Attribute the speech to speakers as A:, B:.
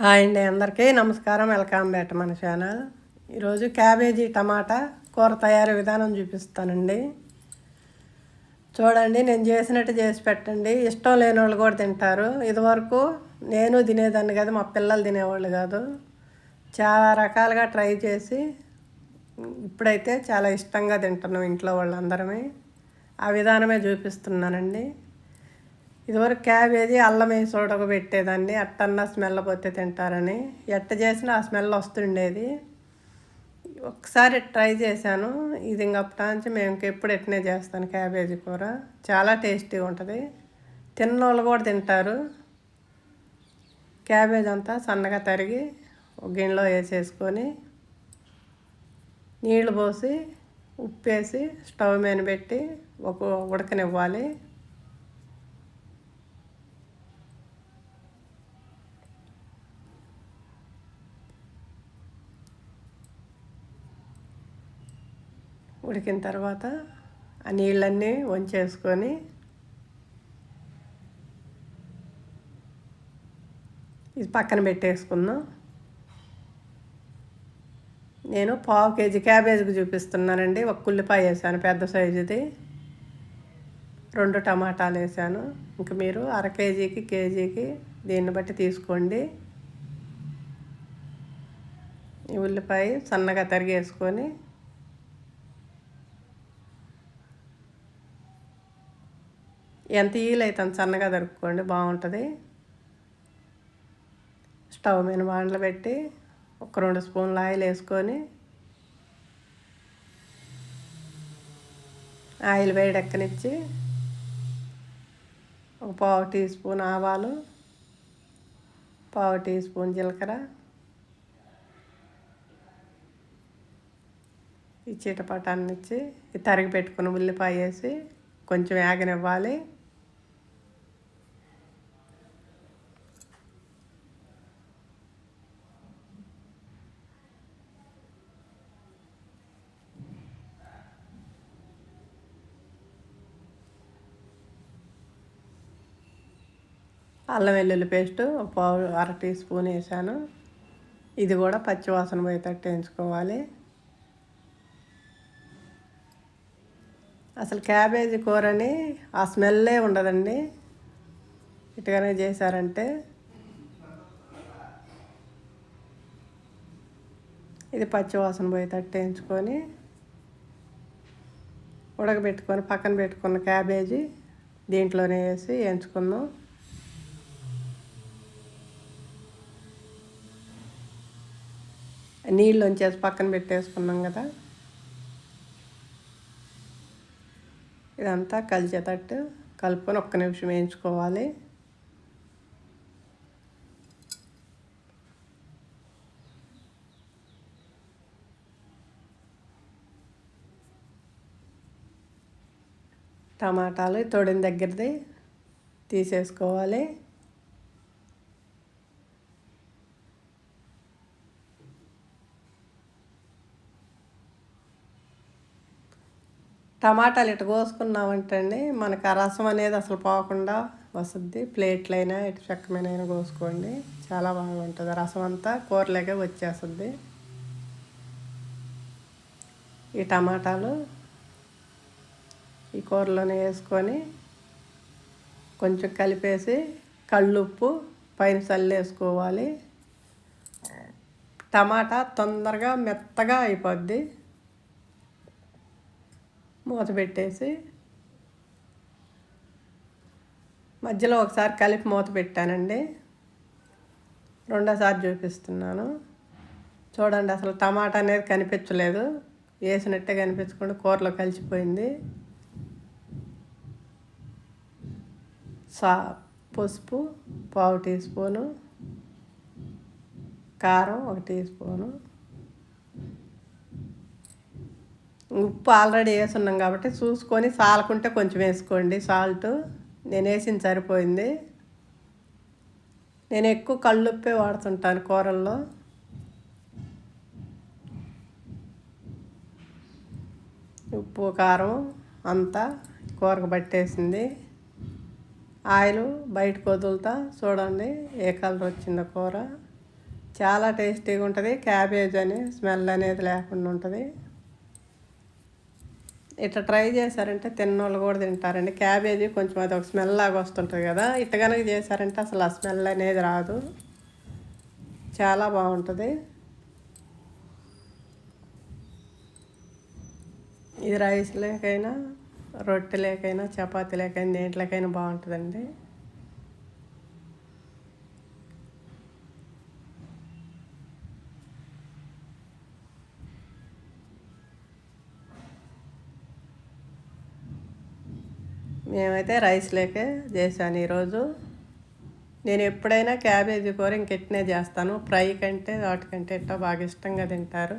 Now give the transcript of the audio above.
A: Hi అండి అందరికీ. నమస్కారం. వెల్కమ్ బ్యాక్ మన ఛానల్. ఈరోజు క్యాబేజీ టమాటా కూర తయారీ విధానం చూపిస్తానండి. చూడండి నేను చేసినట్టు చేసి పెట్టండి. ఇష్టం లేని వాళ్ళు కూడా తింటారు. ఇదివరకు నేను తినేదాన్ని కాదు మా పిల్లలు తినేవాళ్ళు కాదు. చాలా రకాలుగా ట్రై చేసి ఇప్పుడైతే చాలా ఇష్టంగా తింటున్నాం ఇంట్లో వాళ్ళందరమే. ఆ విధానమే చూపిస్తున్నానండి. ఇదివరకు క్యాబేజీ అల్లం వేసి ఉడకబెట్టేదాన్ని. అట్టన్నా స్మెల్ పోతే తింటారని. ఎట్ట చేసినా ఆ స్మెల్ వస్తుండేది. ఒకసారి ట్రై చేశాను. ఇది ఇంకప్పటి నుంచి మేము ఇంకెప్పుడు ఎట్నే చేస్తాను క్యాబేజీ కూర. చాలా టేస్టీగా ఉంటుంది. తిన్నోళ్ళు కూడా తింటారు. క్యాబేజ్ అంతా సన్నగా తరిగి ఒక గిన్నెలో వేసేసుకొని నీళ్ళు పోసి ఉప్పేసి స్టవ్ మీద పెట్టి ఒక ఉడకనివ్వాలి. ఉడికిన తర్వాత ఆ నీళ్ళన్నీ వంచేసుకొని ఇది పక్కన పెట్టేసుకుందాం. నేను పావు కేజీ క్యాబేజీకి చూపిస్తున్నానండి. ఒక ఉల్లిపాయ వేసాను పెద్ద సైజుది. రెండు టమాటాలు వేసాను. ఇంక మీరు అర కేజీకి కేజీకి దీన్ని బట్టి తీసుకోండి. ఈ ఉల్లిపాయ సన్నగా తరిగేసుకొని ఎంత ఈలైతే అంత సన్నగా దొరుకుకోండి బాగుంటుంది. స్టవ్ మీద బాండ్లు పెట్టి ఒక రెండు స్పూన్లు ఆయిల్ వేసుకొని ఆయిల్ వేడెక్కనిచ్చి ఒక పావు టీ స్పూన్ ఆవాలు పావు టీ స్పూన్ జీలకర్ర ఈ చీటపటాన్ని ఇచ్చి తరిగి పెట్టుకుని ఉల్లిపాయ వేసి కొంచెం వేగనివ్వాలి అల్లం వెల్లుల్లి పేస్ట్ పావు అర టీ స్పూన్ వేసాను. ఇది కూడా పచ్చివాసన పోయేటట్టు వేయించుకోవాలి. అసలు క్యాబేజీ కూరని ఆ స్మెల్లే ఉండదండి. ఇటుగానే చేశారంటే. ఇది పచ్చివాసన పోయేటట్టు వేయించుకొని ఉడకబెట్టుకొని పక్కన పెట్టుకున్న క్యాబేజీ దీంట్లోనే వేసి వేయించుకుందాం. నీళ్ళు వంచేసి పక్కన పెట్టేసుకున్నాం కదా. ఇదంతా కలిసేటట్టు కలుపుకొని ఒక్క నిమిషం వేయించుకోవాలి. టమాటాలు తొడిన దగ్గరది తీసేసుకోవాలి. టమాటాలు ఇటు కోసుకున్నామంటే అండి మనకు ఆ రసం అనేది అసలు పోకుండా వస్తుంది. ప్లేట్లైనా ఇటు చెక్క కోసుకోండి. చాలా బాగుంటుంది. రసం అంతా కూరలేకే వచ్చేస్తుంది. ఈ టమాటాలు ఈ కూరలోనే వేసుకొని కొంచెం కలిపేసి కళ్ళుప్పు పైన చల్లేసుకోవాలి. టమాటా తొందరగా మెత్తగా అయిపోద్ది. మూత పెట్టేసి మధ్యలో ఒకసారి కలిపి మూత పెట్టానండి. రెండోసారి చూపిస్తున్నాను. చూడండి అసలు టమాటా అనేది కనిపించలేదు. వేసినట్టే కనిపించకుండా కూరలో కలిసిపోయింది. సా పసుపు పావు టీ స్పూను కారం ఒక టీ స్పూను. ఉప్పు ఆల్రెడీ వేసున్నాం కాబట్టి చూసుకొని సాలకుంటే కొంచెం వేసుకోండి. సాల్ట్ నేను వేసింది సరిపోయింది. నేను ఎక్కువ కళ్ళుప్పే వాడుతుంటాను కూరల్లో. ఉప్పు కారం అంతా కూరకు పట్టేసింది. ఆయిల్ బయటకు వదులుతా చూడండి ఏ కలర్ వచ్చిందో కూర. చాలా టేస్టీగా ఉంటుంది. క్యాబేజ్ అని స్మెల్ అనేది లేకుండా ఉంటుంది. ఇట్లా ట్రై చేశారంటే తిన్నోళ్ళు కూడా తింటారండి. క్యాబేజీ కొంచెం అది ఒక స్మెల్ లాగా వస్తుంటుంది కదా. ఇట్ట కనుక చేశారంటే అసలు ఆ స్మెల్ అనేది రాదు. చాలా బాగుంటుంది. ఇది రైస్ లేకైనా రొట్టె లేకైనా చపాతీ లేకైనా దేంట్లోకైనా బాగుంటుందండి. మేమైతే రైస్ లేకే చేశాను ఈరోజు. నేను ఎప్పుడైనా క్యాబేజీ కూర ఇంకెట్నే చేస్తాను. ఫ్రై కంటే వాటికంటే ఎట్టో బాగా ఇష్టంగా తింటారు.